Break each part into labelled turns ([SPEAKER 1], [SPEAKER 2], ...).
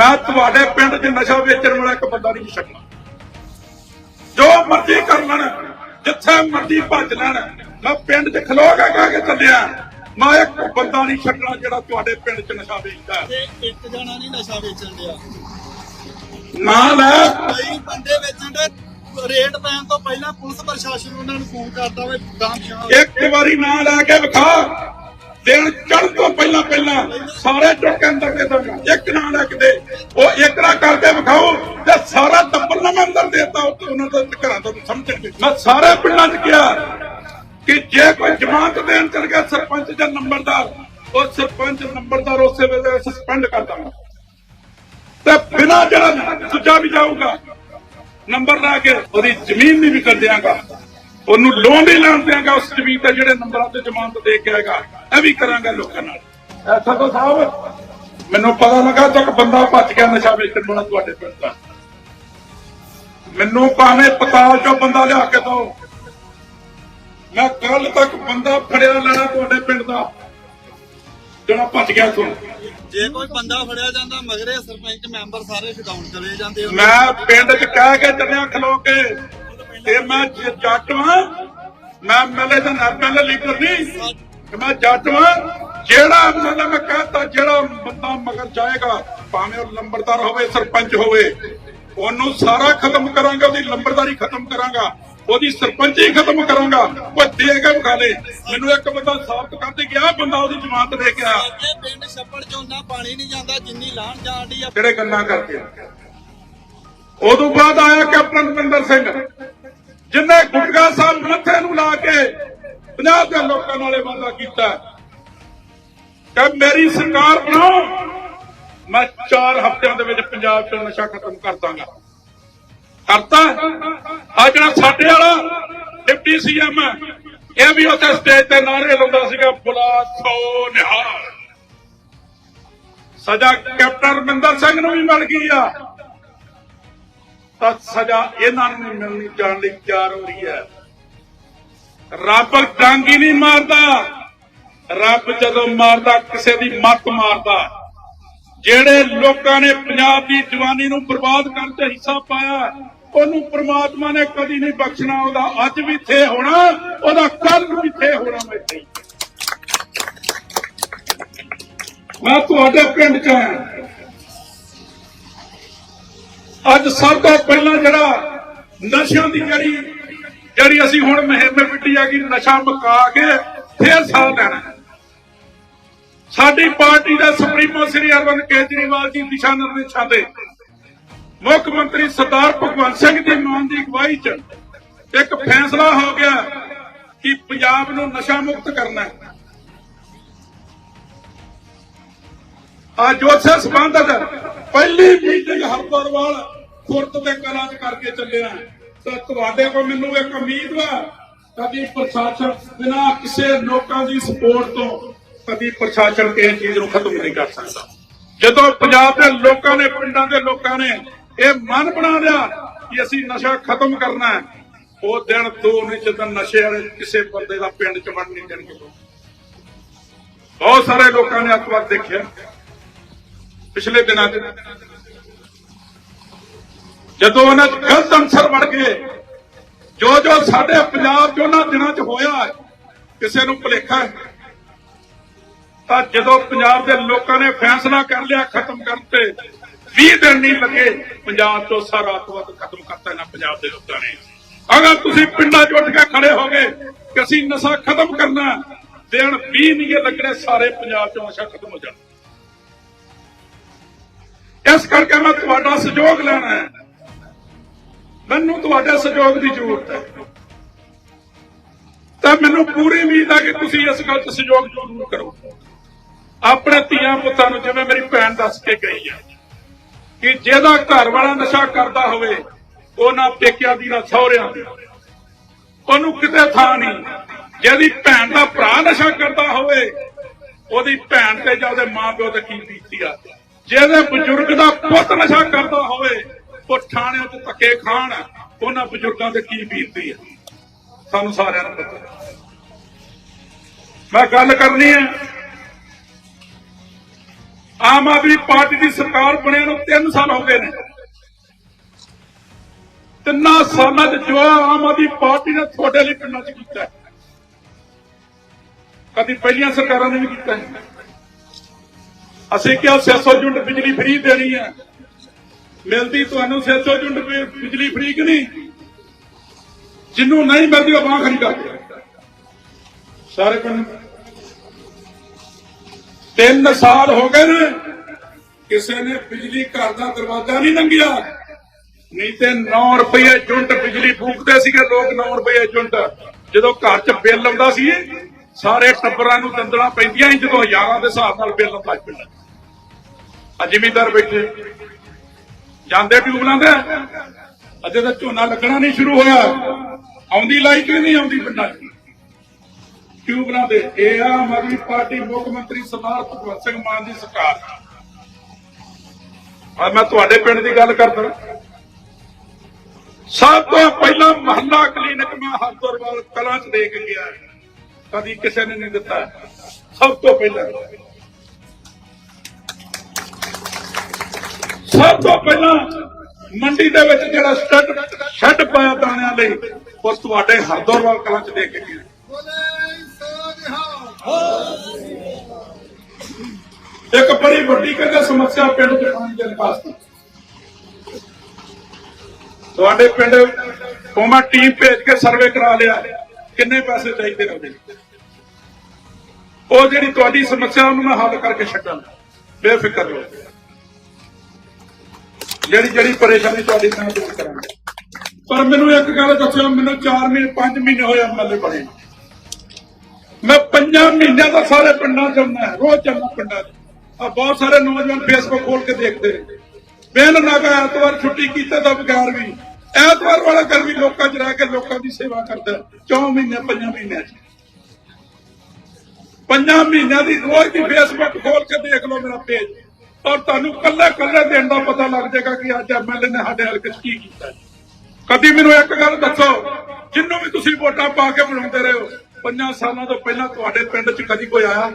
[SPEAKER 1] ਮੈਂ ਤੁਹਾਡੇ ਪਿੰਡ 'ਚ ਨਸ਼ਾ ਵੇਚਣ ਵਾਲਾ ਇੱਕ ਬੰਦਾ ਨਹੀਂ ਛੱਡਣਾ। ਜੋ ਮਰਜ਼ੀ ਕਰ ਲੈਣ ਜਿੱਥੇ ਮਰਜ਼ੀ ਭੱਜ ਲੈਣ ਮੈਂ ਪਿੰਡ 'ਚ ਖਲੋ ਕੇ ਕਹਿ ਕੇ ਚੱਲਿਆ। ਮੈਂ ਇੱਕ ਬੰਦਾ ਨਹੀਂ ਛੱਡਣਾ ਜਿਹੜਾ ਤੁਹਾਡੇ ਪਿੰਡ 'ਚ ਨਸ਼ਾ ਵੇਚਦਾ।
[SPEAKER 2] ਤੇ ਇੱਕ ਜਣਾ ਨਹੀਂ ਨਸ਼ਾ ਵੇਚਣ ਡਿਆ।
[SPEAKER 1] ਨਾ ਲੈ।
[SPEAKER 2] ਕਈ ਬੰਦੇ ਵੇਚਣ ਦੇ ਰੇਟ ਪੈਣ ਤੋਂ ਪਹਿਲਾਂ ਪੁਲਿਸ ਪ੍ਰਸ਼ਾਸਨ ਉਹਨਾਂ ਨੂੰ ਫੋਨ ਕਰਦਾ ਵੇ ਸ਼ਾਮ
[SPEAKER 1] ਇੱਕ ਵਾਰੀ ਨਾਂ ਲੈ ਕੇ ਵਿਖਾ। ਦਿਨ ਚੜ੍ਹਨ ਤੋਂ ਪਹਿਲਾਂ ਪਹਿਲਾਂ ਸਾਰੇ ਚੁੱਕ ਅੰਦਰ ਦੇ ਦਾਂਗਾ ਇੱਕ ਨਾਂ ਲੈ ਕੇ ਉਹ ਇੱਕ ਕਰਕੇ ਵਿਖਾਓ ਤੇ ਸਾਰਾ ਟੱਬਰ ਨਾ ਮੈਂ ਅੰਦਰ ਦੇਤਾ ਉਹਨਾਂ ਦੇ ਘਰਾਂ ਤੋਂ ਸਮਝਣਗੇ ਮੈਂ ਸਾਰੇ ਪਿੰਡਾਂ 'ਚ ਕਿਹਾ ਕਿ ਜੇ ਕੋਈ ਜਮਾਨਤ ਦੇਣ ਚਲ ਗਿਆ ਸਰਪੰਚ ਜਾਂ ਨੰਬਰਦਾਰ, ਉਹ ਸਰਪੰਚ ਨੰਬਰਦਾਰ ਉਸੇ ਵੇਲੇ ਸਸਪੈਂਡ ਕਰ ਦਾਂਗਾ ਤੇ ਬਿਨਾਂ ਜਿਹੜਾ ਦੂਜਾ ਵੀ ਜਾਊਗਾ, ਨੰਬਰ ਲਾ ਕੇ ਉਹਦੀ ਜ਼ਮੀਨ ਨਹੀਂ ਵਿਕਣ ਦਿਆਂਗਾ। ਉਹਨੂੰ ਲੈਣ ਦਿਆਂਗਾ ਉਸ ਜ਼ਮੀਨ ਤੇ ਜਿਹੜੇ ਨੰਬਰਾਂ ਤੇ ਜ਼ਮਾਨਤ ਦੇ ਕੇ ਆਏਗਾ ਇਹ ਵੀ ਕਰਾਂਗਾ ਲੋਕਾਂ ਨਾਲ। ਐਸਾ ਸਾਹਿਬ ਮੈਨੂੰ ਪਤਾ ਲੱਗਾ ਤੱਕ ਬੰਦਾ ਭੱਜ ਗਿਆ ਨਸ਼ਾ ਵੇਚਣ ਵਾਲਾ ਤੁਹਾਡੇ ਪਿੰਡ ਦਾ। ਮੈਨੂੰ ਭਾਵੇਂ ਪਤਾਲ ਚੋਂ ਬੰਦਾ ਲਿਆ ਕੇ ਦੋ ਮੈਂ ਕੱਲ ਤੱਕ ਬੰਦਾ ਫੜਿਆ ਲੈਣਾ ਤੁਹਾਡੇ ਪਿੰਡ ਦਾ ਜਿਹੜਾ ਭੱਜ ਗਿਆ ਤੋਂ
[SPEAKER 2] ਜੇ ਕੋਈ ਬੰਦਾ ਫੜਿਆ ਜਾਂਦਾ ਮਗਰੇ ਸਰਪੰਚ ਮੈਂਬਰ ਸਾਰੇ ਛਡਾਉਣ ਚਲੇ ਜਾਂਦੇ।
[SPEAKER 1] ਮੈਂ ਪਿੰਡ 'ਚ ਕਹਿ ਕੇ ਚੱਲਿਆ ਖਲੋ ਕੇ। ਤੇ ਮੈਂ ਜੱਟ ਵਾਂ ਮੈਂ ਐਮਐਲਏ ਦਾ ਐਮਐਲਏ ਲੀਡਰ ਨਹੀਂ ਤੇ ਮੈਂ ਜੱਟ ਵਾਂ ਜਿਹੜਾ ਐਮਐਲਏ ਮੈਂ ਕਹਤਾ ਜਿਹੜਾ ਬੰਦਾ ਮਗਰ ਜਾਏਗਾ ਭਾਵੇਂ ਉਹ ਲੰਬੜਦਾਰ ਹੋਵੇ ਸਰਪੰਚ ਹੋਵੇ ਉਹਨੂੰ ਸਾਰਾ ਖਤਮ ਕਰਾਂਗਾ ਉਹਦੀ ਲੰਬੜਦਾਰੀ ਖਤਮ ਕਰਾਂਗਾ ਉਹਦੀ ਸਰਪੰਚੀ ਖਤਮ ਕਰਾਂਗਾ ਉਹ ਦੇ ਕੇ ਵਿਖਾ ਲੈ ਮੈਨੂੰ ਇੱਕ ਬੰਦਾ ਸਾਬਤ ਕਰਦੇ ਗਿਆ ਬੰਦਾ ਉਹਦੀ ਜ਼ਮਾਨਤ ਦੇ ਕੇ ਆ।
[SPEAKER 2] ਪਿੰਡ ਛੱਪੜ ਚੋਂ ਨਾ ਪਾਣੀ ਨਹੀਂ ਜਾਂਦਾ ਜਿੰਨੀ ਲਾਣ ਜਾਂਦੀ ਆ।
[SPEAKER 1] ਜਿਹੜੇ ਗੱਲਾਂ ਕਰਕੇ ਉਦੋਂ ਬਾਅਦ ਆਇਆ ਕੈਪਟਨ ਮਨਿੰਦਰ ਸਿੰਘ। ਜਿਨੇ ਗੁਟਕਾ ਸਾਹਿਬ ਮੱਥੇ ਨੂੰ ਲਾ ਕੇ ਪੰਜਾਬ ਦੇ ਲੋਕਾਂ ਨਾਲੇ ਵਾਅਦਾ ਕੀਤਾ ਕਿ ਮੇਰੀ ਸਰਕਾਰ ਬਣਾਓ, ਮੈਂ 4 ਹਫ਼ਤਿਆਂ ਦੇ ਵਿੱਚ ਪੰਜਾਬ 'ਚ ਨਸ਼ਾ ਖਤਮ ਕਰ ਦਾਂਗਾ। ਕਰਤਾ ਆ ਜਿਹੜਾ ਸਾਡੇ ਵਾਲਾ ਡਿਪਟੀ ਸੀਐਮ ਇਹ ਵੀ ਉੱਥੇ ਸਟੇਜ ਤੇ ਨਾਰੇ ਲਾਉਂਦਾ ਸੀਗਾ, ਬੁਲਾ ਸੋ ਨਿਹਾਲ। ਸਜ਼ਾ ਕੈਪਟਨ ਰਮਿੰਦਰ ਸਿੰਘ ਨੂੰ ਵੀ ਮਿਲ ਗਈ ਆ। ਤਾਂ ਸਜ਼ਾ ਇਹਨਾਂ ਨੂੰ ਵੀ ਮਿਲਣੀ ਜਾਣ ਲਈ ਤਿਆਰ ਹੋ ਰਹੀ ਹੈ। ਰੱਬ ਡੰਗ ਹੀ ਨਹੀਂ ਮਾਰਦਾ। ਰੱਬ ਜਦੋਂ ਮਾਰਦਾ, ਕਿਸੇ ਦੀ ਮੱਤ ਮਾਰਦਾ। ਜਿਹੜੇ ਲੋਕਾਂ ਨੇ ਪੰਜਾਬ ਦੀ ਜਵਾਨੀ ਨੂੰ ਬਰਬਾਦ ਕਰਨ 'ਚ ਹਿੱਸਾ ਪਾਇਆ, ਉਹਨੂੰ ਪ੍ਰਮਾਤਮਾ ਨੇ ਕਦੀ ਨਹੀਂ ਬਖਸ਼ਣਾ, ਉਹਦਾ ਅੱਜ ਵੀ ਥੇ ਹੋਣਾ, ਉਹਦਾ ਕੱਲ ਵੀ ਥੇ ਹੋਣਾ ਮੈਂ ਮੈਂ ਤੁਹਾਡੇ ਪਿੰਡ ਚ ਆਇਆ। ਅੱਜ ਸਭ ਤੋਂ ਪਹਿਲਾਂ ਜਿਹੜਾ ਨਸ਼ਿਆਂ ਦੀ ਜਿਹੜੀ ਜਿਹੜੀ ਅਸੀਂ ਹੁਣ ਮੁਹਿੰਮ ਵਿੱਢੀ ਆ ਕਿ ਨਸ਼ਾ ਮੁਕਾ ਕੇ ਫੇਰ ਸਾਹ ਲੈਣਾ ਸਾਡੀ ਪਾਰਟੀ ਦਾ ਸੁਪਰੀਮੋ ਸ੍ਰੀ ਅਰਵਿੰਦ ਕੇਜਰੀਵਾਲ ਜੀ ਦਿਸ਼ਾ ਨਿਰਦੇਸ਼ਾਂ ਤੇ ਮੁੱਖ ਮੰਤਰੀ ਸਰਦਾਰ ਭਗਵੰਤ ਸਿੰਘ ਦੀ ਮਾਨ ਦੀ ਅਗਵਾਈ 'ਚ ਇੱਕ ਫੈਸਲਾ ਹੋ ਗਿਆ ਕਿ ਪੰਜਾਬ ਨੂੰ ਨਸ਼ਾ ਮੁਕਤ ਕਰਨਾ ਹੈ। ਅੱਜ ਉਸੇ ਸੰਬੰਧਤ ਪਹਿਲੀ ਮੀਟਿੰਗ ਹਰਦਰਵਾਲ ਖੁਰਦ ਤੇ ਕਲਾਂ ਚ ਕਰਕੇ ਚੱਲਿਆ ਤਾਂ ਤੁਹਾਡੇ ਕੋਲ ਮੈਨੂੰ ਇੱਕ ਉਮੀਦ ਵਾ ਕਦੀ ਪ੍ਰਸ਼ਾਸਨ ਬਿਨਾਂ ਕਿਸੇ ਲੋਕਾਂ ਦੀ ਸਪੋਰਟ ਤੋਂ ਕਦੀ ਪ੍ਰਸ਼ਾਸਨ ਕਿਸੇ ਚੀਜ਼ ਨੂੰ ਖਤਮ ਨਹੀਂ ਕਰ ਸਕਦਾ। ਜਦੋਂ ਪੰਜਾਬ ਦੇ ਲੋਕਾਂ ਨੇ, ਪਿੰਡਾਂ ਦੇ ਲੋਕਾਂ ਨੇ ਇਹ ਮਨ ਬਣਾ ਲਿਆ ਕਿ ਅਸੀਂ ਨਸ਼ਾ ਖਤਮ ਕਰਨਾ ਹੈ, ਉਹ ਦਿਨ ਦੋ ਨਹੀਂ ਜਦੋਂ ਨਸ਼ੇ ਵਾਲੇ ਕਿਸੇ ਬੰਦੇ ਦਾ ਪਿੰਡ ਚ ਵੜ ਨਹੀਂ ਦੇਣਗੇ। ਬਹੁਤ ਸਾਰੇ ਲੋਕਾਂ ਨੇ ਅੱਤਵਾਦ ਦੇਖਿਆ। ਪਿਛਲੇ ਦਿਨਾਂ 'ਚ ਜਦੋਂ ਉਹਨਾਂ 'ਚ ਗਲਤ ਅੰਸਰ ਵੜ ਗਏ, ਜੋ ਜੋ ਸਾਡੇ ਪੰਜਾਬ 'ਚ ਉਹਨਾਂ ਦਿਨਾਂ 'ਚ ਹੋਇਆ ਕਿਸੇ ਨੂੰ ਭੁਲੇਖਾ ਤਾਂ ਜਦੋਂ ਪੰਜਾਬ ਦੇ ਲੋਕਾਂ ਨੇ ਫੈਸਲਾ ਕਰ ਲਿਆ ਖਤਮ ਕਰਨ ਤੇ 20 ਦਿਨ ਨਹੀਂ ਲੱਗੇ, ਪੰਜਾਬ 'ਚੋਂ ਸਾਰਾ ਅੱਤਵਾਦ ਖਤਮ ਕਰਤਾ ਨਾ ਪੰਜਾਬ ਦੇ ਲੋਕਾਂ ਨੇ। ਅਗਰ ਤੁਸੀਂ ਪਿੰਡਾਂ 'ਚ ਉੱਠ ਕੇ ਖੜੇ ਹੋਗੇ ਕਿ ਅਸੀਂ ਨਸ਼ਾ ਖਤਮ ਕਰਨਾ ਦਿਨ 20 ਨਹੀਂ ਲੱਗਣੇ ਸਾਰੇ ਪੰਜਾਬ 'ਚੋਂ ਨਸ਼ਾ ਖਤਮ ਹੋ ਜਾਣਾ। ਇਸ ਕਰਕੇ ਮੈਂ ਤੁਹਾਡਾ ਸਹਿਯੋਗ ਲੈਣਾ ਹੈ। ਮੈਨੂੰ ਤੁਹਾਡੇ ਸਹਿਯੋਗ ਦੀ ਜ਼ਰੂਰਤ ਹੈ। ਤਾਂ ਮੈਨੂੰ ਪੂਰੀ ਉਮੀਦ ਹੈ ਕਿ ਤੁਸੀਂ ਇਸ ਗੱਲ 'ਚ ਸਹਿਯੋਗ ਜ਼ਰੂਰ ਕਰੋ। ਆਪਣੇ ਧੀਆਂ ਪੁੱਤਾਂ ਨੂੰ ਜਿਵੇਂ ਮੇਰੀ ਭੈਣ ਦੱਸ ਕੇ ਗਈ ਹੈ ਕਿ ਜਿਹਦਾ ਘਰ ਵਾਲਾ ਨਸ਼ਾ ਕਰਦਾ ਹੋਵੇ, ਉਹਨਾਂ ਪੇਕਿਆਂ ਦੀ ਨਾ ਸਹੁਰਿਆਂ ਦੀ। ਉਹਨੂੰ ਕਿਤੇ ਥਾਂ ਨਹੀਂ। ਜਿਹਦੀ ਭੈਣ ਦਾ ਭਰਾ ਨਸ਼ਾ ਕਰਦਾ ਹੋਵੇ, ਉਹਦੀ ਭੈਣ ਤੇ ਜਾਂ ਉਹਦੇ ਮਾਪਿਓ ਤੇ ਕੀ ਬੀਤੀ ਆ। ਜਿਹਦੇ ਬਜ਼ੁਰਗ ਦਾ ਪੁੱਤ ਨਸ਼ਾ ਕਰਦਾ ਹੋਵੇ, ਉਹ ਥਾਣੇ 'ਚ ਧੱਕੇ ਖਾਣ, ਉਹਨਾਂ ਬਜ਼ੁਰਗਾਂ ਤੇ ਕੀ ਬੀਤਦੀ ਹੈ ਸਾਨੂੰ ਸਾਰਿਆਂ ਨੂੰ ਪਤਾ। ਮੈਂ ਗੱਲ ਕਰਨੀ ਹੈ ਆਮ ਆਦਮੀ ਪਾਰਟੀ ਦੀ ਸਰਕਾਰ ਬਣਿਆ ਨੂੰ 3 ਸਾਲ ਹੋ ਗਏ ਨੇ। ਤਿੰਨਾਂ ਸਾਲਾਂ 'ਚ ਜੋ ਆਮ ਆਦਮੀ ਪਾਰਟੀ ਨੇ ਤੁਹਾਡੇ ਲਈ ਪਿੰਡਾਂ 'ਚ ਕੀਤਾ ਕਦੀ ਪਹਿਲੀਆਂ ਸਰਕਾਰਾਂ ਨੇ ਵੀ ਕੀਤਾ ਹੈ। ਅਸੀਂ ਕਿਹਾ 600 ਯੂਨਿਟ ਬਿਜਲੀ ਫ੍ਰੀ ਦੇਣੀ ਹੈ ਮਿਲਦੀ ਤੁਹਾਨੂੰ 600 ਯੂਨਿਟ ਬਿਜਲੀ ਫ੍ਰੀ ਕਿ ਨਹੀਂ? ਜਿੰਨੂੰ ਨਹੀਂ ਮਿਲਦੀ ਉਹ ਬਾਂਹ ਖੜੀ ਕਰਦੇ ਸਾਰੇ ਪਿੰਡ ਤਿੰਨ ਸਾਲ ਹੋ ਗਏ ਨੇ ਕਿਸੇ ਨੇ ਬਿਜਲੀ ਘਰ ਦਾ ਦਰਵਾਜ਼ਾ ਨਹੀਂ ਲੰਘਿਆ। ਨਹੀਂ ਤੇ 9 ਰੁਪਏ ਯੂਨਿਟ ਬਿਜਲੀ ਫੂਕਦੇ ਸੀਗੇ, ਲੋਕ 9 ਰੁਪਏ ਯੂਨਿਟ ਜਦੋਂ ਘਰ 'ਚ ਬਿੱਲ ਆਉਂਦਾ ਸੀ ਸਾਰੇ ਟੱਬਰਾਂ ਨੂੰ ਦੰਦਲਾਂ ਪੈਂਦੀਆਂ ਸੀ ਜਦੋਂ ਹਜ਼ਾਰਾਂ ਦੇ ਹਿਸਾਬ ਨਾਲ ਬਿੱਲ ਆਉਂਦਾ ਸੀ ਪਿੰਡਾਂ 'ਚ। ਆ ਜ਼ਿਮੀਂਦਾਰ ਬੈਠੇ। ਜਾਂਦੇ ਟਿਊਬਲਾਂ ਤੇ ਅਜੇ ਤਾਂ ਝੋਨਾ ਲੱਗਣਾ ਨਹੀਂ ਸ਼ੁਰੂ ਹੋਇਆ। ਆਉਂਦੀ ਲਾਈਟ ਵੀ ਨਹੀਂ ਆਉਂਦੀ ਪਿੰਡਾਂ 'ਚ? ਟਿਊਬਲਾਂ ਦੇ ਇਹ ਆਮ ਆਦਮੀ ਪਾਰਟੀ ਮੁੱਖ ਮੰਤਰੀ ਸਰਦਾਰ ਭਗਵੰਤ ਸਿੰਘ ਮਾਨ ਦੀ ਸਰਕਾਰ। ਆ ਮੈਂ ਤੁਹਾਡੇ ਪਿੰਡ ਦੀ ਗੱਲ ਕਰਦਾ। ਸਭ ਤੋਂ ਪਹਿਲਾਂ ਮਹੱਲਾ ਕਲੀਨਿਕ ਮੈਂ ਹਰਦਰਵਾਲ ਕਲਾਂ ਚ ਦੇ ਕੇ ਗਿਆ। ਕਦੀ ਕਿਸੇ ਨੇ ਨਹੀਂ ਦਿੱਤਾ। ਸਭ ਤੋਂ ਪਹਿਲਾਂ। ਸਭ ਤੋਂ ਪਹਿਲਾਂ ਮੰਡੀ ਦੇ ਵਿੱਚ ਜਿਹੜਾ ਸਟੱਡ ਸ਼ੈੱਡ ਪਾਇਆ ਦਾਣਿਆਂ ਲਈ, ਉਹ ਤੁਹਾਡੇ ਹਰਦਰਵਾਲ ਕਲਾਂ ਚ ਦੇ ਕੇ ਗਿਆ। ਇੱਕ ਬੜੀ ਵੱਡੀ ਕਹਿੰਦੇ ਸਮੱਸਿਆ ਪਿੰਡ ਚ ਪਾਣੀ ਦੇ ਨਿਕਾਸ ਦੀ। ਤੁਹਾਡੇ ਪਿੰਡ ਤੋਂ ਮੈਂ ਟੀਮ ਭੇਜ ਕੇ ਸਰਵੇ ਕਰਾ ਲਿਆ। ਕਿੰਨੇ ਪੈਸੇ ਚਾਹੀਦੇ ਨੇ ਉਹਦੇ? ਉਹ ਜਿਹੜੀ ਤੁਹਾਡੀ ਸਮੱਸਿਆ, ਉਹਨੂੰ ਮੈਂ ਹੱਲ ਕਰਕੇ ਛੱਡਾਂਗਾ। ਬੇਫਿਕਰ ਰਹੋ। ਜਿਹੜੀ ਜਿਹੜੀ ਪਰੇਸ਼ਾਨੀ ਤੁਹਾਡੀ, ਮੈਂ ਦੂਰ ਕਰਾਂਗਾ। ਪਰ ਮੈਨੂੰ ਇੱਕ ਗੱਲ ਦੱਸਿਓ, ਮੈਨੂੰ 4 ਮਹੀਨੇ 5 ਮਹੀਨੇ ਹੋਏ ਐਮਐਲਏ ਬਣੇ ਮੈਂ ਪੰਜਾਂ ਮਹੀਨਿਆਂ ਦਾ ਸਾਰੇ ਪਿੰਡਾਂ ਚ ਹੁੰਦਾ ਰੋਜ਼ ਜਾਂਦਾ ਪਿੰਡਾਂ 'ਚ। ਆ ਬਹੁਤ ਸਾਰੇ ਨੌਜਵਾਨ ਫੇਸਬੁੱਕ ਖੋਲ ਕੇ ਦੇਖਦੇ ਨੇ। ਬਿਨ ਨਾਗਾ ਐਤਵਾਰ ਛੁੱਟੀ ਕੀਤੇ ਤਾਂ ਬਗੈਰ ਵੀ। ਐਤਵਾਰ ਵਾਲਾ ਕਰ ਵੀ ਲੋਕਾਂ 'ਚ ਰਹਿ ਕੇ ਲੋਕਾਂ ਦੀ ਸੇਵਾ ਕਰਦਾ ਚੌ ਮਹੀਨੇ ਪੰਜਾਂ ਮਹੀਨਿਆਂ 'ਚ। ਪੰਜਾਂ ਮਹੀਨਿਆਂ ਦੀ ਰੋਜ਼ ਦੀ ਫੇਸਬੁੱਕ ਖੋਲ ਕੇ ਦੇਖ ਲਓ ਮੇਰਾ ਪੇਜ ਔਰ ਤੁਹਾਨੂੰ ਕੱਲੇ ਕੱਲੇ ਦਿਨ ਦਾ ਪਤਾ ਲੱਗ ਜਾਏਗਾ ਕਿ ਅੱਜ ਐਮਐਲਏ ਨੇ ਸਾਡੇ ਹਲਕੇ 'ਚ ਕੀ ਕੀਤਾ ਕਦੀ ਮੈਨੂੰ ਇੱਕ ਗੱਲ ਦੱਸੋ ਜਿੰਨੂੰ ਵੀ ਤੁਸੀਂ ਵੋਟਾਂ ਪਾ ਕੇ ਬਣਾਉਂਦੇ ਰਹੇ ਹੋ ਪੰਜਾਂ ਸਾਲਾਂ ਤੋਂ ਪਹਿਲਾਂ ਤੁਹਾਡੇ ਪਿੰਡ 'ਚ ਕਦੀ ਕੋਈ ਆਇਆ?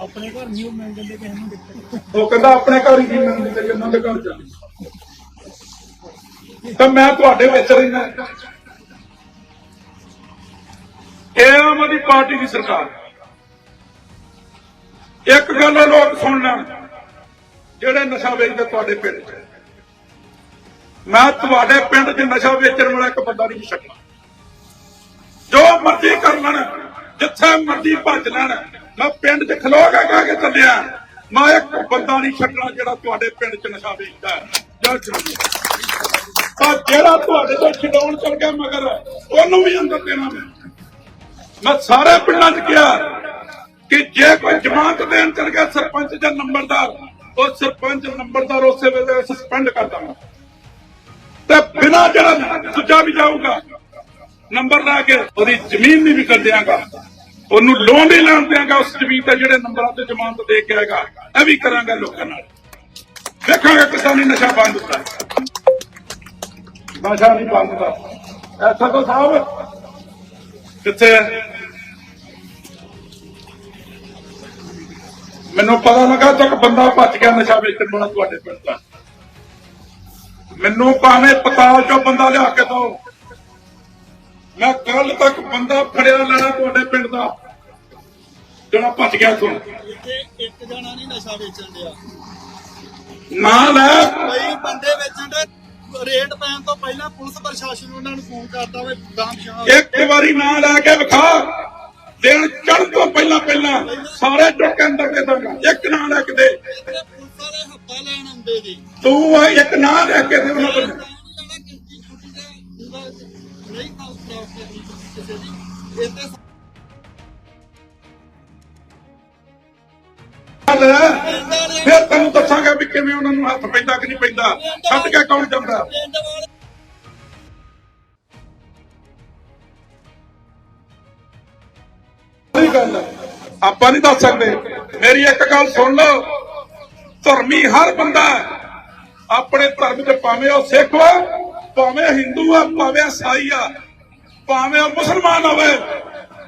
[SPEAKER 2] ਆਪਣੇ ਘਰ ਨਹੀਂ ਮਿਲ ਜਾਂਦੇ ਕਿਸੇ ਨੂੰ।
[SPEAKER 1] ਉਹ ਕਹਿੰਦਾ ਆਪਣੇ ਘਰ ਹੀ ਕੀ ਮੰਨਦੇ ਤੇਰੀ ਉਹਨਾਂ ਦੇ ਘਰ ਚੱਲ ਤਾਂ ਮੈਂ ਤੁਹਾਡੇ ਵਿੱਚ ਰਹਿਣਾ ਇਹ ਆਮ ਆਦਮੀ ਪਾਰਟੀ ਦੀ ਸਰਕਾਰ ਇੱਕ ਗੱਲ ਲੋਕ ਸੁਣ ਲੈਣ ਜਿਹੜੇ ਨਸ਼ਾ ਵੇਚਦੇ ਤੁਹਾਡੇ ਪਿੰਡ 'ਚ। ਮੈਂ ਤੁਹਾਡੇ ਪਿੰਡ 'ਚ ਨਸ਼ਾ ਵੇਚਣ ਵਾਲਾ ਇੱਕ ਬੰਦਾ ਨਹੀਂ ਛੱਡਣਾ। ਜੋ ਮਰਜ਼ੀ ਕਰ ਲੈਣ, ਜਿੱਥੇ ਮਰਜ਼ੀ ਭੱਜ ਲੈਣ, ਮੈਂ ਪਿੰਡ 'ਚ ਖਲੋ ਕੇ ਕਹਿ ਕੇ ਚੱਲਿਆ। ਮੈਂ ਇੱਕ ਬੰਦਾ ਨਹੀਂ ਛੱਡਣਾ ਜਿਹੜਾ ਤੁਹਾਡੇ ਪਿੰਡ 'ਚ ਨਸ਼ਾ ਵੇਚਦਾ ਹੈ। ਜਾਂ ਤਾਂ ਜਿਹੜਾ ਤੁਹਾਡੇ ਤੋਂ ਛਡਾਉਣ ਚੱਲ ਗਿਆ ਮਗਰ, ਉਹਨੂੰ ਵੀ ਅੰਦਰ ਦੇਣਾ ਮੈਂ। ਮੈਂ ਸਾਰੇ ਪਿੰਡਾਂ 'ਚ ਕਿਹਾ ਕਿ ਜੇ ਕੋਈ ਜ਼ਮਾਨਤ ਦੇਣ ਚੱਲ ਗਿਆ ਸਰਪੰਚ ਜਾਂ ਨੰਬਰਦਾਰ, ਉਹ ਸਰਪੰਚ, ਨੰਬਰਦਾਰ ਉਸੇ ਵੇਲੇ ਸਸਪੈਂਡ ਕਰ ਦਾਂਗਾ ਤੇ ਬਿਨਾ ਜਿਹੜਾ ਦੂਜਾ ਵੀ ਜਾਊਗਾ, ਨੰਬਰ ਲਾ ਕੇ ਉਹਦੀ ਜ਼ਮੀਨ ਵੀ ਵਿਕਣ ਦਿਆਂਗਾ। ਉਹਨੂੰ ਲੋਨ ਵੀ ਲੈਣ ਦਿਆਂਗਾ, ਉਸ ਜ਼ਮੀਨ ਤੇ ਜਿਹੜੇ ਨੰਬਰਾਂ ਤੇ ਜ਼ਮਾਨਤ ਦੇ ਕੇ ਆਏਗਾ, ਇਹ ਵੀ ਕਰਾਂਗਾ ਲੋਕਾਂ ਨਾਲ। ਦੇਖਾਂਗੇ ਕਿਸਾਨੀ ਨਸ਼ਾ ਬੰਦ ਹੁੰਦਾ ਨਸ਼ਾ ਨਹੀਂ ਬੰਦ ਹੁੰਦਾ ਐਸਾ ਤਾਂ ਸਾਹਿਬ ਕਿੱਥੇ ਮੈਨੂੰ ਪਤਾ ਲੱਗਾ ਤੱਕ ਬੰਦਾ ਭੱਜ ਗਿਆ ਨਸ਼ਾ ਵੇਚਣ ਵਾਲਾ ਤੁਹਾਡੇ ਪਿੰਡ ਦਾ। ਮੈਨੂੰ ਭਾਵੇਂ ਪਤਾਲ ਚੋਂ ਬੰਦਾ ਲਿਆ ਕੇ ਦੋ ਮੈਂ ਕੱਲ ਤੱਕ ਬੰਦਾ ਫੜਿਆ ਲੈਣਾ ਤੁਹਾਡੇ ਪਿੰਡ ਦਾ। ਜਿਹੜਾ ਭੱਜ ਗਿਆ ਤੋਂ
[SPEAKER 2] ਇੱਕ ਜਣਾ ਨਹੀਂ ਨਸ਼ਾ ਵੇਚਣ ਡਿਆ।
[SPEAKER 1] ਨਾ ਲੈ।
[SPEAKER 2] ਕਈ ਬੰਦੇ ਵੇਚਣ ਦੇ ਰੇਟ ਪੈਣ ਤੋਂ ਪਹਿਲਾਂ ਪੁਲਿਸ ਪ੍ਰਸ਼ਾਸਨ ਉਹਨਾਂ ਨੂੰ ਫੋਨ ਕਰਦਾ ਵੇ ਗਾਮ ਸ਼ਾਹ
[SPEAKER 1] ਇੱਕ ਵਾਰੀ ਨਾਂ ਲੈ ਕੇ ਵਿਖਾ ਦਿਨ ਚੜ੍ਹਨ ਤੋਂ ਪਹਿਲਾਂ ਪਹਿਲਾਂ ਸਾਰੇ ਚੁੱਕ ਕੇ ਅੰਦਰ ਦੇ ਦਾਂਗਾ ਇੱਕ ਨਾਂ ਲੈ ਕੇ ਦੇ
[SPEAKER 2] ਪੁਲਿਸ ਵਾਲੇ ਹੱਪਾ ਲੈਣ ਆਉਂਦੇ ਜੀ
[SPEAKER 1] ਤੂੰ ਆ ਇੱਕ ਨਾਂ ਲੈ ਕੇ ਦੇ ਉਹਨਾਂ ਕੋਲ
[SPEAKER 2] ਨਹੀਂ ਕਾਲ ਕਰਾਉਂਦੇ ਕਿਸੇ ਦੀ ਇੱਥੇ
[SPEAKER 1] ਫਿਰ ਤੈਨੂੰ ਦੱਸਾਂਗਾ ਵੀ ਕਿਵੇਂ ਉਹਨਾਂ ਨੂੰ ਹੱਥ ਪੈਂਦਾ ਕਿ ਨਹੀਂ ਪੈਂਦਾ। ਛੱਡ ਕੇ ਕੌਣ ਜਾਂਦਾ? ਸਹੀ ਗੱਲ ਆਪਾਂ ਨਹੀਂ ਦੱਸ ਸਕਦੇ। ਮੇਰੀ ਇੱਕ ਗੱਲ ਸੁਣ ਲਓ। ਧਰਮੀ ਹਰ ਬੰਦਾ ਆਪਣੇ ਧਰਮ 'ਚ ਭਾਵੇਂ ਉਹ ਸਿੱਖ ਵਾ ਭਾਵੇਂ ਹਿੰਦੂ ਆ, ਭਾਵੇਂ ਈਸਾਈ ਆ, ਭਾਵੇਂ ਉਹ ਮੁਸਲਮਾਨ ਹੋਵੇ,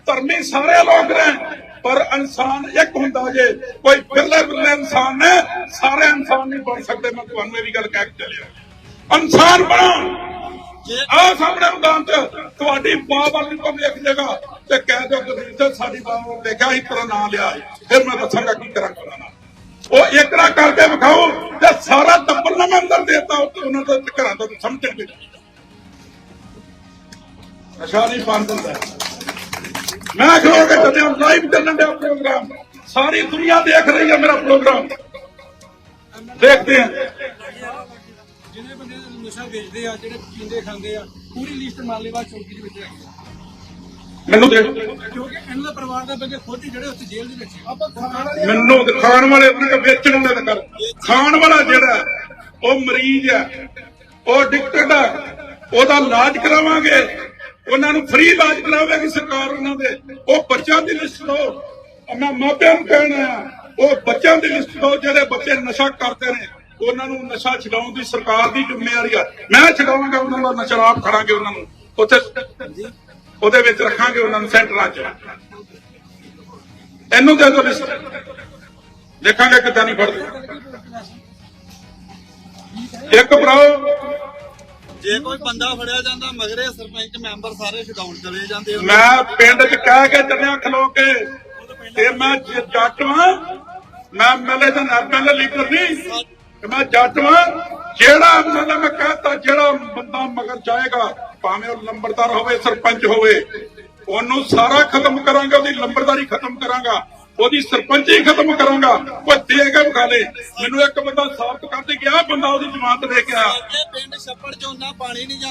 [SPEAKER 1] ਧਰਮੀ ਸਾਰੇ ਲੋਕ ਨੇ। ਪਰ ਇਨਸਾਨ ਇੱਕ ਹੁੰਦਾ ਜੇ, ਕੋਈ ਬਿਰਲੇ ਬਿਰਲੇ ਇਨਸਾਨ ਨੇ ਸਾਰੇ ਇਨਸਾਨ ਨਹੀਂ ਬਣ ਸਕਦੇ। ਮੈਂ ਤੁਹਾਨੂੰ ਇਹ ਵੀ ਗੱਲ ਕਹਿ ਕੇ ਚੱਲਿਆ। ਇਨਸਾਨ ਬਣੋ ਆ ਸਾਹਮਣੇ ਮੈਦਾਨ ਚ ਤੁਹਾਡੀ ਮਾਂ ਵਾਲੀ ਨੂੰ ਵੇਖ ਜੇਗਾ ਤੇ ਕਹਿ ਦਿਓ ਕਿ ਤੇ ਸਾਡੀ ਮਾਂ ਨੂੰ ਦੇਖਿਆ ਹੀ ਤੇਰਾ ਨਾਂ ਲਿਆ ਫਿਰ ਮੈਂ ਦੱਸਾਂਗਾ ਕੀ ਕਰਾਂ ਕਰਾਣਾ ਉਹ ਇਕਰਾ ਕਰਕੇ ਵਿਖਾਓ ਤੇ ਸਾਰਾ ਟੱਬਰ ਨਾ ਮੈਂ ਅੰਦਰ ਦੇਤਾ ਉਹਨਾਂ ਦੇ ਘਰਾਂ ਤੋਂ ਸਮਝਣਗੇ ਨਸ਼ਾ ਨਹੀਂ ਪਾਣ ਦਿੰਦਾ। ਮੈਂ ਖਲੋ ਕੇ ਚੱਲਿਆ ਲਾਈਵ ਚੱਲਣ ਦਾ ਪ੍ਰੋਗਰਾਮ ਸਾਰੀ ਦੁਨੀਆ ਦੇਖ ਰਹੀ ਹੈ ਮੇਰਾ ਪ੍ਰੋਗਰਾਮ ਦੇਖਦੇ ਹਾਂ।
[SPEAKER 3] ਜਿਹੜੇ ਬੰਦੇ ਨਸ਼ਾ ਵੇਚਦੇ ਆ ਜਿਹੜੇ ਪੀਂਦੇ ਖਾਂਦੇ ਆ ਪੂਰੀ ਲਿਸਟ ਮਾਲੇਵਾਲ ਚੌਕੀ ਦੇ ਵਿੱਚ ਆ।
[SPEAKER 1] ਮੈਨੂੰ ਦੇ।
[SPEAKER 3] ਕਿਉਂਕਿ ਇਹਨਾਂ ਦਾ ਪਰਿਵਾਰ ਦੇ ਬੰਦੇ ਖੁਦ ਹੀ ਜਿਹੜੇ ਉੱਥੇ ਜੇਲ੍ਹ ਦੇ ਵਿੱਚ ਆ।
[SPEAKER 2] ਆਪਾਂ ਖਾਣ ਵਾਲੇ
[SPEAKER 1] ਮੈਨੂੰ ਖਾਣ ਵਾਲੇ ਉਹਨਾਂ ਦੇ ਵੇਚਣ ਵਾਲੇ ਦਾ ਕਰ ਖਾਣ ਵਾਲਾ ਜਿਹੜਾ ਉਹ ਮਰੀਜ਼ ਹੈ ਉਹ ਐਡਿਕਟਡ ਹੈ ਉਹਦਾ ਇਲਾਜ ਕਰਾਵਾਂਗੇ। ਉਹਨਾਂ ਨੂੰ ਫ੍ਰੀ ਇਲਾਜ ਕਰਾਵੇਗੀ ਸਰਕਾਰ ਉਹਨਾਂ ਦੇ। ਉਹ ਬੱਚਿਆਂ ਦੀ ਲਿਸਟ ਦਿਓ ਮੈਂ ਮਾਪਿਆਂ ਨੂੰ ਕਹਿਣਾ ਉਹ ਬੱਚਿਆਂ ਦੀ ਲਿਸਟ ਦਿਓ ਜਿਹੜੇ ਬੱਚੇ ਨਸ਼ਾ ਕਰਦੇ ਨੇ। ਉਹਨਾਂ ਨੂੰ ਨਸ਼ਾ ਛਡਾਉਣ ਦੀ ਸਰਕਾਰ ਦੀ ਜ਼ਿੰਮੇਵਾਰੀ ਹੈ ਮੈਂ ਛਡਾਵਾਂਗਾ ਉਹਨਾਂ ਦਾ ਨਸ਼ਾ ਆਪ ਖੜਾਂਗੇ ਉਹਨਾਂ ਨੂੰ। ਉੱਥੇ ਉਹਦੇ ਵਿੱਚ ਰੱਖਾਂਗੇ ਉਹਨਾਂ ਨੂੰ ਸੈਂਟਰਾਂ 'ਚ। ਇਹਨੂੰ ਦੇ ਦਿਓ ਲਿਸਟ। ਦੇਖਾਂਗੇ ਕਿੱਦਾਂ ਨਹੀਂ ਫੜਦੇ। ਇੱਕ ਭਰਾਓ
[SPEAKER 2] ਜੇ ਕੋਈ ਬੰਦਾ ਫੜਿਆ ਜਾਂਦਾ ਮਗਰੇ ਸਰਪੰਚ ਮੈਂਬਰ ਸਾਰੇ ਛਡਾਉਣ ਚਲੇ ਜਾਂਦੇ ਆ।
[SPEAKER 1] ਮੈਂ ਪਿੰਡ 'ਚ ਕਹਿ ਕੇ ਚੱਲਿਆ ਖਲੋ ਕੇ ਤੇ ਮੈਂ ਜ- ਜੱਟ ਵਾਂ, ਮੈਂ ਐਮਐਲਏ ਦਾ ਐਮਐਲਏ ਲੀਡਰ ਨਹੀਂ ਤੇ ਮੈਂ ਜੱਟ ਵਾਂ, ਜਿਹੜਾ ਐਮਐਲਏ ਮੈਂ ਕਹਤਾ, ਜਿਹੜਾ ਬੰਦਾ ਮਗਰ ਜਾਏਗਾ, ਭਾਵੇਂ ਉਹ ਲੰਬਰਦਾਰ ਹੋਵੇ, ਸਰਪੰਚ ਹੋਵੇ, ਉਹਨੂੰ ਸਾਰਾ ਖਤਮ ਕਰਾਂਗਾ, ਉਹਦੀ ਲੰਬਰਦਾਰੀ ਖਤਮ ਕਰਾਂਗਾ ਉਹਦੀ ਸਰਪੰਚੀ ਖਤਮ ਕਰਾਂਗਾ, ਉਹ ਦੇ ਕੇ ਵਿਖਾ ਲੈ ਮੈਨੂੰ ਇੱਕ ਬੰਦਾ ਸਾਬਤ ਕਰ ਗਿਆ, ਬੰਦਾ ਉਹਦੀ ਜ਼ਮਾਨਤ ਦੇ ਕੇ ਆ
[SPEAKER 2] ਅੱਗੇ ਪਿੰਡ ਛੱਪੜ ਚੋਂ ਨਾ ਪਾਣੀ ਨਹੀਂ